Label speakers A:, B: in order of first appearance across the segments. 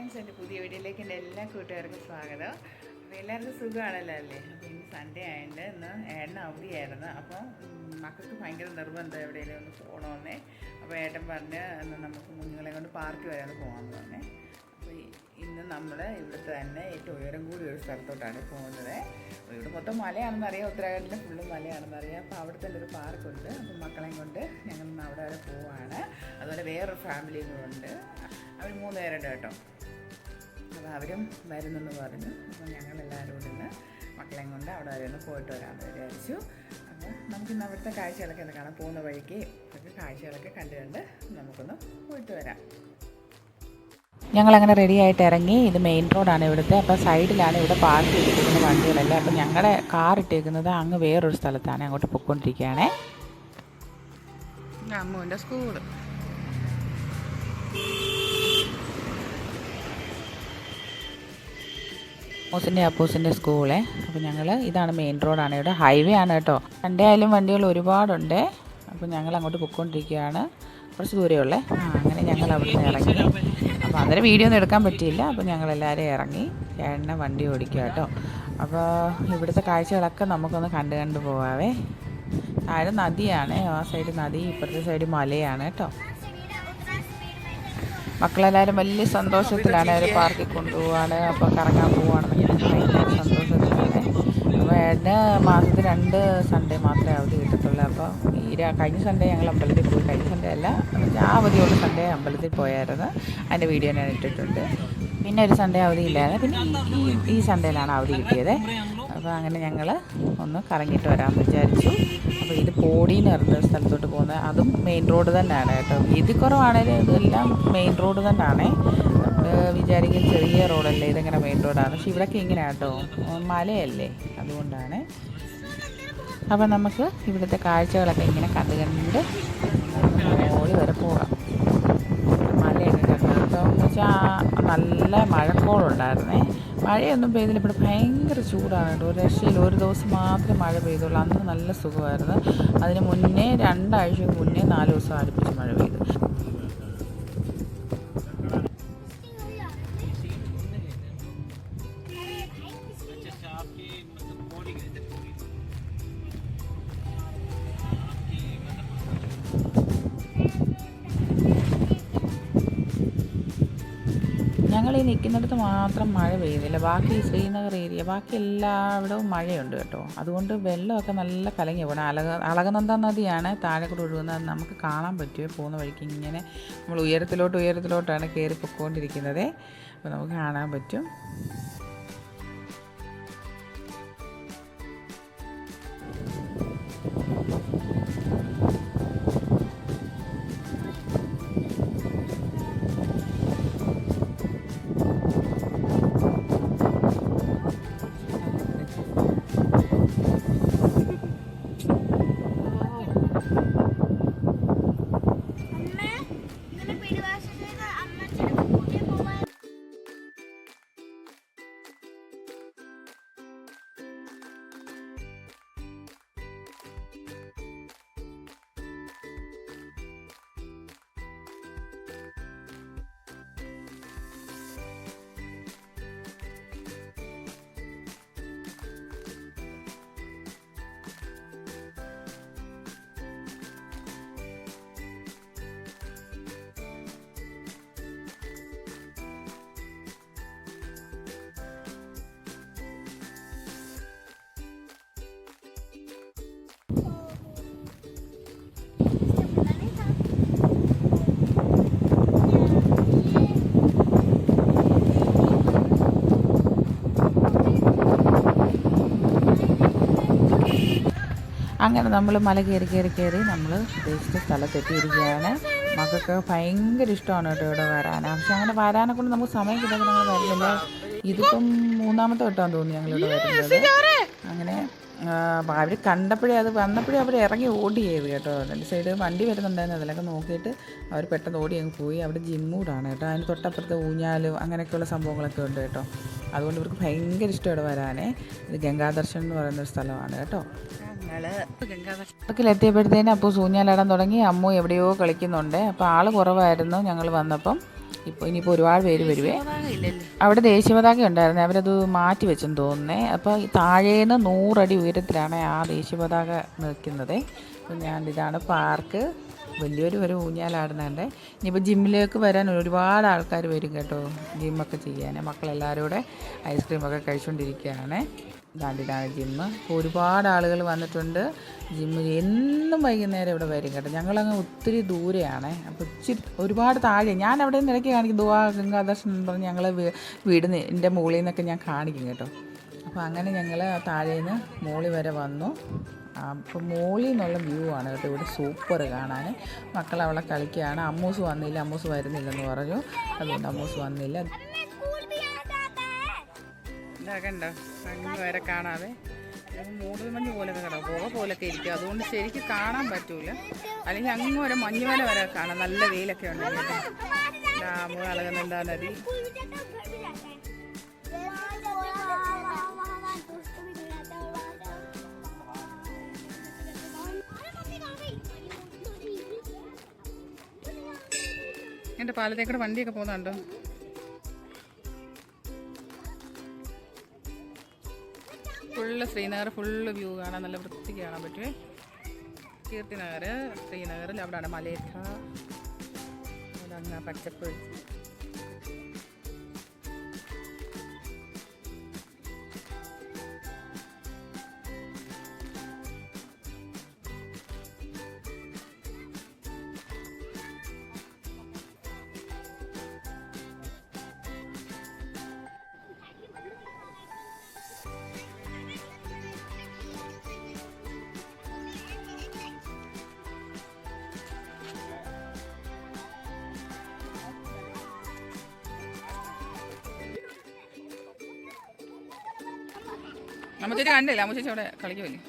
A: Friends എന്റെ പുതിയ വീഡിയോയിലേക്ക് എന്റെ എല്ലാ കൂട്ടുകാർക്കും സ്വാഗതം. അപ്പോൾ എല്ലാവർക്കും സുഖമാണല്ലോ അല്ലേ? അപ്പോൾ ഇന്ന് സൺഡേ ആയതുകൊണ്ട് ഇന്ന് ഏട്ടൻ അവധിയായിരുന്നു അപ്പോൾ മക്കൾക്ക് ഭയങ്കര നിർബന്ധം എവിടെയെങ്കിലും ഒന്ന് പോകണമെന്നേ. അപ്പോൾ ഏട്ടൻ പറഞ്ഞ് നമുക്ക് കുഞ്ഞുങ്ങളെ കൊണ്ട് പാർക്ക് വരെ ഒന്ന് പോകാമെന്ന് പറഞ്ഞേ. ഇന്ന് നമ്മൾ ഇവിടുത്തെ തന്നെ ഏറ്റവും ഉയരം കൂടി ഒരു സ്ഥലത്തോട്ടാണ് പോകുന്നത്. ഇവിടെ മൊത്തം മലയാണെന്ന് അറിയാം ഉത്തരാഖണ്ഡിൽ ഫുള്ളും മലയാണെന്ന് അറിയാം. അപ്പോൾ അവിടെ തന്നെ ഒരു പാർക്കുണ്ട്. അപ്പോൾ മക്കളെയും കൊണ്ട് ഞങ്ങൾ ഇന്ന് അവിടെ വരെ പോവാണ്. അതുപോലെ വേറൊരു ഫാമിലിയും കൂടെ അവർ മൂന്ന് പേരുണ്ട് കേട്ടോ. അപ്പോൾ അവരും വരുന്നെന്ന് പറഞ്ഞു. അപ്പോൾ ഞങ്ങളെല്ലാവരും കൂടി ഇന്ന് മക്കളെയും കൊണ്ട് അവിടെ വരെ ഒന്ന് പോയിട്ട് വരാമെന്ന് വിചാരിച്ചു. അപ്പോൾ നമുക്കിന്ന് അവിടുത്തെ കാഴ്ചകളൊക്കെ ഒന്ന് കാണാം. പോകുന്ന വഴിക്ക് ഒക്കെ കാഴ്ചകളൊക്കെ കണ്ട് കണ്ട് നമുക്കൊന്ന് പോയിട്ട് വരാം.
B: ഞങ്ങളങ്ങനെ റെഡി ആയിട്ട് ഇറങ്ങി ഇത് മെയിൻ റോഡാണ് ഇവിടുത്തെ. അപ്പോൾ സൈഡിലാണ് ഇവിടെ പാർക്ക് ചെയ്തിരിക്കുന്ന വണ്ടികളെല്ലാം. അപ്പോൾ ഞങ്ങളുടെ കാർ ഇട്ടേക്കുന്നത് അങ്ങ് വേറൊരു സ്ഥലത്താണ്. അങ്ങോട്ട് പൊയ്ക്കൊണ്ടിരിക്കുകയാണേ.
A: അമ്മുവിന്റെ സ്കൂൾ
B: മോസിന്റെ അപ്പൂസിന്റെ സ്കൂളെ അപ്പോൾ ഞങ്ങൾ ഇതാണ് മെയിൻ റോഡാണ് ഇവിടെ ഹൈവേ ആണ് കേട്ടോ. രണ്ടേ ആയാലും വണ്ടികൾ ഒരുപാടുണ്ട്. അപ്പോൾ ഞങ്ങൾ അങ്ങോട്ട് പൊയ്ക്കൊണ്ടിരിക്കുകയാണ്. കുറച്ച് ദൂരമുള്ളേ ആ അങ്ങനെ ഞങ്ങൾ അവിടെ നിന്ന് ഇറങ്ങി. അപ്പോൾ അന്നേരം വീഡിയോ ഒന്നും എടുക്കാൻ പറ്റിയില്ല. അപ്പോൾ ഞങ്ങളെല്ലാവരും ഇറങ്ങി ചേട്ടനെ വണ്ടി ഓടിക്കുക കേട്ടോ. അപ്പോൾ ഇവിടുത്തെ കാഴ്ചകളൊക്കെ നമുക്കൊന്ന് കണ്ടു കണ്ട് പോവാവേ. താഴെ നദിയാണ്. ആ സൈഡ് നദി ഇപ്പുറത്തെ സൈഡ് മലയാണ് കേട്ടോ. മക്കളെല്ലാവരും വലിയ സന്തോഷത്തിലാണ് അവർ പാർക്കിൽ കൊണ്ടുപോവാണ്. അപ്പോൾ കറങ്ങാൻ ഭയങ്കര സന്തോഷത്തിലാണ് ഏട്ടന് മാസത്തിൽ രണ്ട് സൺഡേ മാത്രമേ അവധി കിട്ടത്തുള്ളൂ. അപ്പോൾ ഈ കഴിഞ്ഞ സൺഡേ ഞങ്ങൾ അമ്പലത്തിൽ പോയി. കഴിഞ്ഞ സൺഡേ അല്ല ആ അവധിയുള്ള സൺഡേ അമ്പലത്തിൽ പോയായിരുന്നു. അതിന്റെ വീഡിയോ ഞാൻ ഇട്ടിട്ടുണ്ട്. പിന്നെ ഒരു സൺഡേ അവധി ഇല്ലായിരുന്നു. പിന്നെ ഈ- ഈ സൺഡേയിലാണ് അവധി കിട്ടിയത്. അപ്പോൾ അങ്ങനെ ഞങ്ങൾ ഒന്ന് കറങ്ങിയിട്ട് വരാമെന്ന് വിചാരിച്ചു. അപ്പോൾ ഇത് പോടി എന്ന് സ്ഥലത്തോട്ട് പോകുന്നത്. അതും മെയിൻ റോഡ് തന്നെയാണ് കേട്ടോ. വീതി കുറവാണെങ്കിലും ഇതെല്ലാം മെയിൻ റോഡ് തന്നെയാണ്. വിചാരിക്കും ചെറിയ റോഡല്ലേ ഇതെങ്ങനെ മെയിൻ റോഡാണ് പക്ഷെ ഇവിടെയൊക്കെ ഇങ്ങനെ കേട്ടോ മലയല്ലേ അതുകൊണ്ടാണ്. അപ്പം നമുക്ക് ഇവിടുത്തെ കാഴ്ചകളൊക്കെ ഇങ്ങനെ കണ്ട് കണ്ട് മോളി വരെ പോകാം. മലയൊക്കെ കണ്ടു. എന്ന് വെച്ചാൽ നല്ല മഴക്കോളുണ്ടായിരുന്നേ. മഴയൊന്നും പെയ്തില്ല. ഇവിടെ ഭയങ്കര ചൂടാണ് കേട്ടോ. ഒരു രക്ഷയിൽ ഒരു ദിവസം മാത്രമേ മഴ പെയ്തുള്ളൂ. അന്ന് നല്ല സുഖമായിരുന്നു. അതിന് മുന്നേ രണ്ടാഴ്ച മുന്നേ നാല് ദിവസം അടുപ്പിച്ച് മഴ പെയ്തു. ഞങ്ങൾ ഈ നിൽക്കുന്നിടത്ത് മാത്രം മഴ പെയ്യുന്നില്ല ബാക്കി ശ്രീനഗർ ഏരിയ ബാക്കി എല്ലായിടവും മഴയുണ്ട് കേട്ടോ. അതുകൊണ്ട് വെള്ളമൊക്കെ നല്ല കലങ്ങി പോകണം അലക അളകനന്ദ നദിയാണ് താഴെ കൂടെ ഒഴുകുന്നത്. നമുക്ക് കാണാൻ പറ്റുമോ പോകുന്ന വഴിക്ക് ഇങ്ങനെ നമ്മൾ ഉയരത്തിലോട്ട് ഉയരത്തിലോട്ടാണ് കയറി പൊക്കോണ്ടിരിക്കുന്നത്. അപ്പോൾ നമുക്ക് കാണാൻ പറ്റും. അങ്ങനെ നമ്മൾ മല കയറി കയറി കയറി നമ്മൾ ഉദ്ദേശിച്ച സ്ഥലത്തെത്തിയിരിക്കുകയാണ്. മക്കൾക്ക് ഭയങ്കര ഇഷ്ടമാണ് കേട്ടോ ഇവിടെ വരാൻ. പക്ഷെ അങ്ങനെ വരാനെ കൊണ്ട് നമുക്ക് സമയം കിട്ടുമ്പോൾ ഞങ്ങൾ വരുന്നില്ല ഇതിപ്പം മൂന്നാമത്തെ വട്ടമാണെന്ന് തോന്നുന്നു ഞങ്ങളിവിടെ വരുന്നത്. അങ്ങനെ അവർ കണ്ടപ്പോഴേ അത് വന്നപ്പോഴേ അവർ ഇറങ്ങി ഓടി ചെയ്ത് കേട്ടോ. രണ്ട് സൈഡ് വണ്ടി വരുന്നുണ്ടായിരുന്നു. അതിലൊക്കെ നോക്കിയിട്ട് അവർ പെട്ടെന്ന് ഓടി അങ്ങ് പോയി. അവിടെ ജിമ്മൂടാണ് കേട്ടോ. അതിന് തൊട്ടപ്പുറത്ത് ഊഞ്ഞാലും അങ്ങനെയൊക്കെയുള്ള സംഭവങ്ങളൊക്കെ ഉണ്ട് കേട്ടോ. അതുകൊണ്ട് ഇവർക്ക് ഭയങ്കര ഇഷ്ടം ഇവിടെ വരാനേ ഇത് ഗംഗാദർശൻ എന്ന് പറയുന്ന ഒരു സ്ഥലമാണ് കേട്ടോ.
A: ഗംഗാദർശനത്തിലെത്തിയപ്പോഴത്തേനും
B: പാർക്കിലെത്തിയപ്പോഴത്തേനും അപ്പോൾ സൂഞ്ഞാലാടാൻ തുടങ്ങി. അമ്മു എവിടെയോ കളിക്കുന്നുണ്ട്. അപ്പോൾ ആൾ കുറവായിരുന്നു ഞങ്ങൾ വന്നപ്പം. ഇപ്പോൾ ഇനിയിപ്പോൾ ഒരുപാട് പേര് വരുവേ. അവിടെ ദേശീയ പതാക ഉണ്ടായിരുന്നു. അവരത് മാറ്റി വെച്ചെന്ന് തോന്നുന്നേ. അപ്പോൾ താഴേന്ന് നൂറടി ഉയരത്തിലാണ് ആ ദേശീയ പതാക നിൽക്കുന്നത്. ഞാൻ ഇതാണ് പാർക്ക്. വലിയൊരു ഒരു ഊഞ്ഞാലാടുന്നുണ്ട്. ഇനിയിപ്പോൾ ജിമ്മിലേക്ക് വരാൻ ഒരുപാട് ആൾക്കാർ വരും കേട്ടോ. ജിമ്മൊക്കെ ചെയ്യാൻ മക്കളെല്ലാവരും കൂടെ ഐസ്ക്രീമൊക്കെ കഴിച്ചുകൊണ്ടിരിക്കുകയാണ് ദാണ്ടിതാണ് ജിമ്മ്. ഒരുപാട് ആളുകൾ വന്നിട്ടുണ്ട്. ജിമ്മ് എന്നും വൈകുന്നേരം ഇവിടെ വരും കേട്ടോ. ഞങ്ങളങ്ങ് ഒത്തിരി ദൂരെയാണ്. അപ്പോൾ ഇച്ചിരി ഒരുപാട് താഴെ. ഞാൻ അവിടെ നിന്ന് ഇടയ്ക്ക് കാണിക്കും. ദുവാ ഗംഗാദർശൻ എന്ന് പറഞ്ഞ് ഞങ്ങളെ വീടിന് എന്റെ മുകളിൽ നിന്നൊക്കെ ഞാൻ കാണിക്കും കേട്ടോ. അപ്പോൾ അങ്ങനെ ഞങ്ങൾ താഴേന്ന് മോളി വരെ വന്നു. അപ്പോൾ മോളിൽ നിന്നുള്ള വ്യൂ ആണ് കേട്ടോ. ഇവിടെ സൂപ്പർ കാണാൻ. മക്കൾ അവളെ കളിക്കുകയാണ്. അമ്മൂസ് വന്നില്ല. അമ്മൂസ് വരുന്നില്ലെന്ന് പറഞ്ഞു. അതുകൊണ്ട് അമ്മൂസ് വന്നില്ല.
A: ഇതാകണ്ടോ അങ്ങ് വരെ കാണാതെ മൂടൽ മഞ്ഞ് പോലൊക്കെ കണ്ടോ? പുക പോലൊക്കെ ഇരിക്കും. അതുകൊണ്ട് ശരിക്കും കാണാൻ പറ്റൂല. അല്ലെങ്കിൽ അങ്ങ് വരെ മഞ്ഞ് വല വരെ കാണാം. നല്ല വെയിലൊക്കെ ഉണ്ട് ഡാമ് കളകുന്നുണ്ടാ നദി? എന്റെ പാലത്തേക്കൂടെ വണ്ടിയൊക്കെ പോകുന്നുണ്ടോ? ഫുള്ള് ശ്രീനഗർ ഫുള്ള് വ്യൂ കാണാൻ നല്ല വൃത്തിക്ക് കാണാൻ പറ്റുമേ കീർത്തി നഗർ ശ്രീനഗറിൽ അവിടെയാണ് മലേഖ അവിടെ അങ്ങ് ആ പച്ചപ്പ് അമ്മച്ചേച്ചി കണ്ടില്ല? അമ്മച്ചേച്ചി അവിടെ കളിക്കുമല്ലേ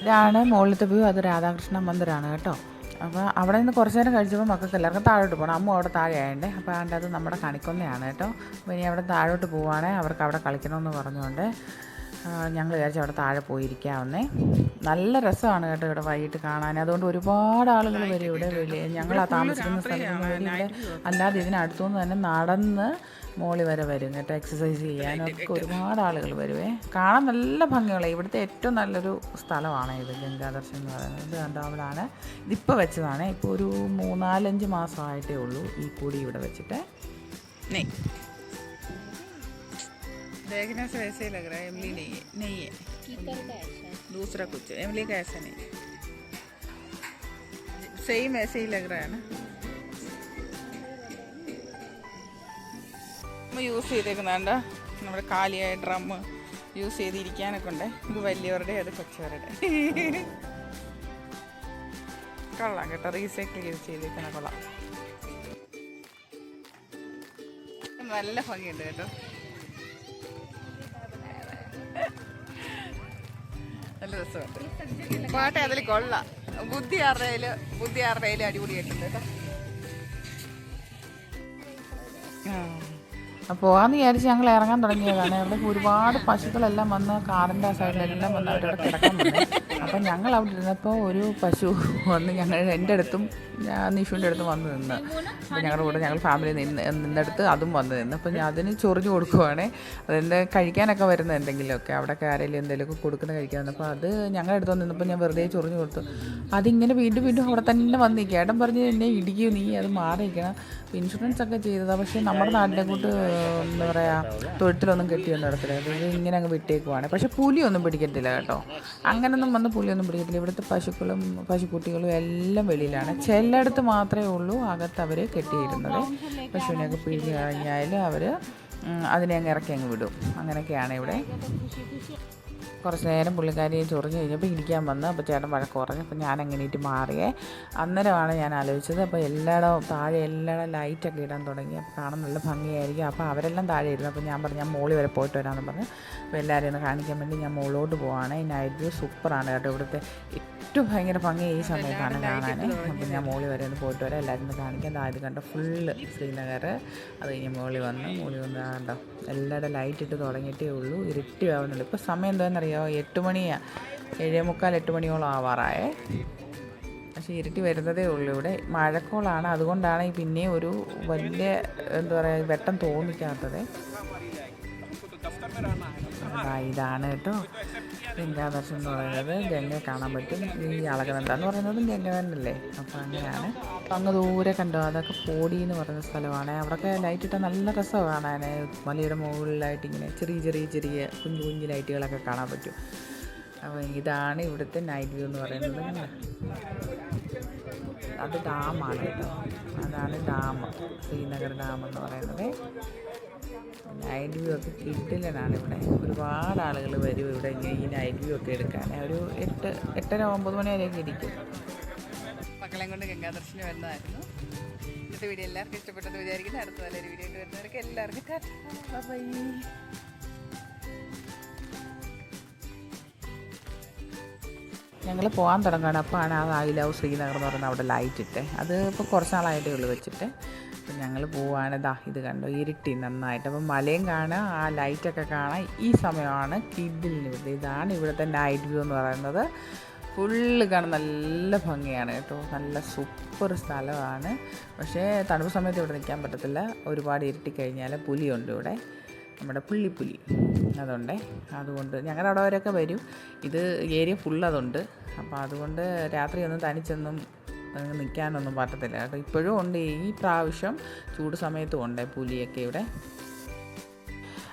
B: ഇതാണ് മുകളിലത്തെ വ്യൂ. അത് രാധാകൃഷ്ണൻ മന്ദിരാണ് കേട്ടോ. അപ്പോൾ അവിടെ നിന്ന് കുറച്ച് നേരം കഴിച്ചപ്പോൾ മക്കൾക്ക് എല്ലാവർക്കും താഴോട്ട് പോകണം. അമ്മ അവിടെ താഴെ ആയതുകൊണ്ട് അപ്പോൾ അതിന്റെ അത് നമ്മുടെ കണിക്കൊന്നയാണ് കേട്ടോ. അപ്പോൾ ഇനി അവിടെ താഴോട്ട് പോവുകയാണെങ്കിൽ അവർക്ക് അവിടെ കളിക്കണമെന്ന് പറഞ്ഞുകൊണ്ട് ഞങ്ങൾ വിചാരിച്ചു അവിടെ താഴെ പോയിരിക്കാവുന്നേ. നല്ല രസമാണ് കേട്ടോ ഇവിടെ വൈകിട്ട് കാണാൻ. അതുകൊണ്ട് ഒരുപാട് ആളുകൾ വരും ഇവിടെ വലിയ ഞങ്ങൾ ആ താമസിക്കുന്ന സ്ഥലത്ത് ഇവിടെ അല്ലാതെ ഇതിനടുത്തുനിന്ന് തന്നെ നടന്ന് മോളി വരെ വരും കേട്ടോ എക്സസൈസ് ചെയ്യാനൊക്കെ ഒരുപാട് ആളുകൾ വരുവേ. കാണാൻ നല്ല ഭംഗിയുള്ള ഇവിടുത്തെ ഏറ്റവും നല്ലൊരു സ്ഥലമാണ് ഇത് ഗംഗാദർശൻ എന്ന് പറയുന്നത്. ഇത് കണ്ടോ അവിടെയാണ് ഇതിപ്പോൾ വെച്ചതാണ്. ഇപ്പോൾ ഒരു മൂന്നാലഞ്ച് മാസമായിട്ടേ ഉള്ളൂ ഈ കൂടി ഇവിടെ വെച്ചിട്ട്.
A: देखने से वैसे ही लग रहा है इमली नहीं है नहीं है दूसरा कुछ है इमली का ऐसा नहीं सेम ऐसे ही लग रहा है ना നമ്മൾ യൂസ് ചെയ്തേക്കുന്നുണ്ട് നമ്മുടെ കാലിയായ ഡ്രം യൂസ് ചെയ്തിരിക്കാനൊക്കെ ഉണ്ട് ഇത് വലിയവരുടെ അത് കൊച്ചവരുടെ കൊള്ളാം കേട്ടോ റീസൈക്കിൾ ചെയ്ത് ചെയ്തേക്കുന്ന കൊള്ളാം നല്ല ഭംഗിയുണ്ട് കേട്ടോ നല്ല രസമുണ്ട്. പാട്ട് അതിൽ കൊള്ളാം. ബുദ്ധി ആരുടെയിൽ ബുദ്ധി ആരുടെയിൽ അടിപൊളിയായിട്ടുണ്ട് കേട്ടോ.
B: പോകാമെന്ന് വിചാരിച്ച് ഞങ്ങൾ ഇറങ്ങാൻ തുടങ്ങിയതാണ്. അവിടെ ഒരുപാട് പശുക്കളെല്ലാം വന്ന് കാറിന്റെ സൈഡിലെല്ലാം വന്ന് അവരവിടെ കിടക്കാൻ വന്നു അപ്പം ഞങ്ങൾ അവിടെ ഇരുന്നപ്പോൾ ഒരു പശു വന്ന് ഞങ്ങൾ എന്റെ അടുത്തും നിഷുവിന്റെ അടുത്തും വന്ന് നിന്ന്. അപ്പോൾ ഞങ്ങളുടെ കൂടെ ഞങ്ങൾ ഫാമിലി നിന്ന് നിന്നെടുത്ത് അതും വന്ന് നിന്ന്. അപ്പം ഞാൻ അതിന് ചൊറിഞ്ഞു കൊടുക്കുവാണേ. അതിന്റെ കഴിക്കാനൊക്കെ വരുന്ന എന്തെങ്കിലുമൊക്കെ അവിടെ ആരെങ്കിലും എന്തെങ്കിലുമൊക്കെ കൊടുക്കുന്ന കഴിക്കാൻ അപ്പോൾ അത് ഞങ്ങളുടെ അടുത്ത് നിന്നപ്പോൾ ഞാൻ വെറുതെ ചൊറിഞ്ഞു കൊടുത്തു. അതിങ്ങനെ വീണ്ടും വീണ്ടും അവിടെ തന്നെ വന്ന് ഏട്ടൻ പറഞ്ഞ് എന്നെ ഇടിക്കും നീ അത് മാറിയിരിക്കണം. ഇൻഷുറൻസ് ഒക്കെ ചെയ്തതാണ് പക്ഷേ നമ്മുടെ നാട്ടിലെ കൂട്ട് എന്താ പറയുക തൊഴുത്തിലൊന്നും കെട്ടിയൊന്നും ഇടത്തില്ല അത് ഇങ്ങനെ അങ്ങ് വിട്ടേക്കുവാണ്. പക്ഷേ പുലിയൊന്നും പിടിക്കത്തില്ല കേട്ടോ. അങ്ങനൊന്നും വന്ന് പുലിയൊന്നും പിടിക്കത്തില്ല. ഇവിടുത്തെ പശുക്കളും പശുക്കുട്ടികളും എല്ലാം വെളിയിലാണ്. ചിലയിടത്ത് മാത്രമേ ഉള്ളൂ. അകത്ത് അവർ കെട്ടിയിരുന്നത്. പശുവിനെയൊക്കെ പിഴിഞ്ഞ് കഴിഞ്ഞാൽ അവർ അതിനെ അങ്ങ് ഇറക്കി അങ്ങ് വിടും. അങ്ങനെയൊക്കെയാണ് ഇവിടെ. കുറച്ച് നേരം പുള്ളിക്കാരി ചൊറിഞ്ഞ് കഴിഞ്ഞപ്പോൾ ഇരിക്കാൻ വന്ന് അപ്പോൾ ചേട്ടൻ വഴക്ക് പറഞ്ഞു അപ്പോൾ ഞാൻ അങ്ങനെയിട്ട് മാറിയേ? അന്നേരമാണ് ഞാൻ ആലോചിച്ചത്. അപ്പോൾ എല്ലായിടവും താഴെ എല്ലായിടം ലൈറ്റൊക്കെ ഇടാൻ തുടങ്ങി. അപ്പോൾ കാണാൻ നല്ല ഭംഗിയായിരിക്കും. അപ്പോൾ അവരെല്ലാം താഴെ ഇരുന്നു. അപ്പോൾ ഞാൻ പറഞ്ഞു ഞാൻ മോളി വരെ പോയിട്ട് വരാമെന്ന് പറഞ്ഞു. അപ്പോൾ എല്ലാവരെയും ഒന്ന് കാണിക്കാൻ വേണ്ടി ഞാൻ മോളോട്ട് പോവാണ്. ഈ നൈറ്റ് സൂപ്പറാണ് കേട്ടോ ഇവിടുത്തെ ഏറ്റവും ഭയങ്കര ഭംഗി ഈ സമയത്താണ് കാണാൻ. അപ്പം ഞാൻ മോളി വരെ ഒന്ന് പോയിട്ട് വരാം. എല്ലാവരും ഒന്ന് കാണിക്കാം. ദാ കണ്ട? ഫുള്ള് ശ്രീനഗർ. അത് കഴിഞ്ഞ് മോളി വന്ന്. മോളി വന്ന് കണ്ടോ? എല്ലാവരുടെ ലൈറ്റ് ഇട്ട് തുടങ്ങിയിട്ടേ ഉള്ളൂ. ഇരുട്ടി ആവുന്നുള്ളൂ ഇപ്പോൾ സമയം എന്താണെന്നറിയാമോ എട്ട് മണിയാണ് ഏഴേ മുക്കാൽ എട്ട് മണിയോളം ആവാറായേ. പക്ഷേ ഇരുട്ടി വരുന്നതേ ഉള്ളൂ ഇവിടെ. മഴക്കോളാണ്. അതുകൊണ്ടാണ് ഈ പിന്നെ ഒരു വലിയ എന്താ പറയുക വെട്ടം തോന്നിക്കാത്തത്. ഇതാണ് കേട്ടോ. ഗംഗാദർശനം എന്ന് പറയുന്നത് ഗംഗ കാണാൻ പറ്റും. ഈ അളകനന്ദ എന്ന് പറയുന്നത് ഗംഗ തന്നെയല്ലേ അപ്പോൾ അങ്ങനെയാണ്. അപ്പം അങ്ങ് ദൂരെ കണ്ടു. അതൊക്കെ പോടി എന്ന് പറയുന്ന സ്ഥലമാണ്. അവിടെയൊക്കെ ലൈറ്റ് ഇട്ടാൽ നല്ല രസമാണ് കാണാൻ മലയുടെ മുകളിലായിട്ട് ഇങ്ങനെ ചെറിയ ചെറിയ ചെറിയ കുഞ്ഞു കുഞ്ഞു ലൈറ്റുകളൊക്കെ കാണാൻ പറ്റും. അപ്പോൾ ഇതാണ് ഇവിടുത്തെ നൈറ്റ് വ്യൂ എന്ന് പറയുന്നത്? അത് ഡാമാണ് കേട്ടോ. അതാണ് ഡാം. ശ്രീനഗർ ഡാം എന്ന് പറയുന്നത്. നൈറ്റ് വ്യൂ ഒക്കെ കിട്ടില്ലെന്നാണ് ഇവിടെ. ഒരുപാട് ആളുകൾ വരും ഇവിടെ ഇങ്ങനെ ഈ നൈറ്റ് വ്യൂ ഒക്കെ എടുക്കാൻ. ഒരു എട്ട് എട്ടര ഒമ്പത് മണി വരെയൊക്കെ ഇരിക്കും.
A: മക്കളെയും കൊണ്ട് ഗംഗാദർശനം വരുന്നതായിരുന്നു. ഇന്നത്തെ വീഡിയോ എല്ലാവർക്കും ഇഷ്ടപ്പെട്ടെന്ന് വിചാരിക്കുന്നു. അടുത്ത നല്ലൊരു വീഡിയോ വരുന്നവർക്ക് എല്ലാവർക്കും. ബൈ
B: ഞങ്ങൾ പോകാൻ തുടങ്ങുകയാണ് അപ്പോഴാണ് ആ ഐ ലവ് ശ്രീനഗർ എന്ന് പറയുന്നത് അവിടെ ലൈറ്റ് ഇട്ടേ. അത് ഇപ്പോൾ കുറച്ച് നാളായിട്ടേ ഉള്ളൂ വെച്ചിട്ട്. അപ്പം ഞങ്ങൾ പോവാണ്. ദാ ഇത് കണ്ടോ? ഇരുട്ടി നന്നായിട്ട്. അപ്പം മലയും കാണാം ആ ലൈറ്റൊക്കെ കാണാൻ ഈ സമയമാണ് കിഡിലിന് ഇവിടെ ഇതാണ് ഇവിടുത്തെ നൈറ്റ് വ്യൂ എന്ന് പറയുന്നത്. ഫുള്ള് കാണാൻ നല്ല ഭംഗിയാണ് കേട്ടോ. നല്ല സൂപ്പർ സ്ഥലമാണ്. പക്ഷേ തണുപ്പ് സമയത്ത് ഇവിടെ നിൽക്കാൻ പറ്റത്തില്ല. ഒരുപാട് ഇരുട്ടി കഴിഞ്ഞാൽ പുലിയുണ്ട് ഇവിടെ. നമ്മുടെ പുള്ളിപ്പുലി അതുകൊണ്ട് അതുകൊണ്ട് ഞങ്ങളുടെ അവിടെ വരെയൊക്കെ വരും. ഇത് ഏരിയ ഫുൾ അതുണ്ട്. അപ്പോൾ അതുകൊണ്ട് രാത്രിയൊന്നും തനിച്ചൊന്നും അങ്ങ് നിൽക്കാനൊന്നും പറ്റത്തില്ല. കേട്ടോ ഇപ്പോഴും ഉണ്ട്. ഈ പ്രാവശ്യം ചൂട് സമയത്തും ഉണ്ട് പുലിയൊക്കെ ഇവിടെ.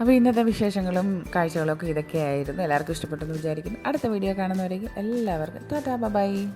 B: അപ്പോൾ ഇന്നത്തെ വിശേഷങ്ങളും കാഴ്ചകളൊക്കെ ഇതൊക്കെയായിരുന്നു. എല്ലാവർക്കും ഇഷ്ടപ്പെട്ടെന്ന് വിചാരിക്കുന്നു. അടുത്ത വീഡിയോ കാണുന്നവരേക്കും എല്ലാവർക്കും. Tata bye.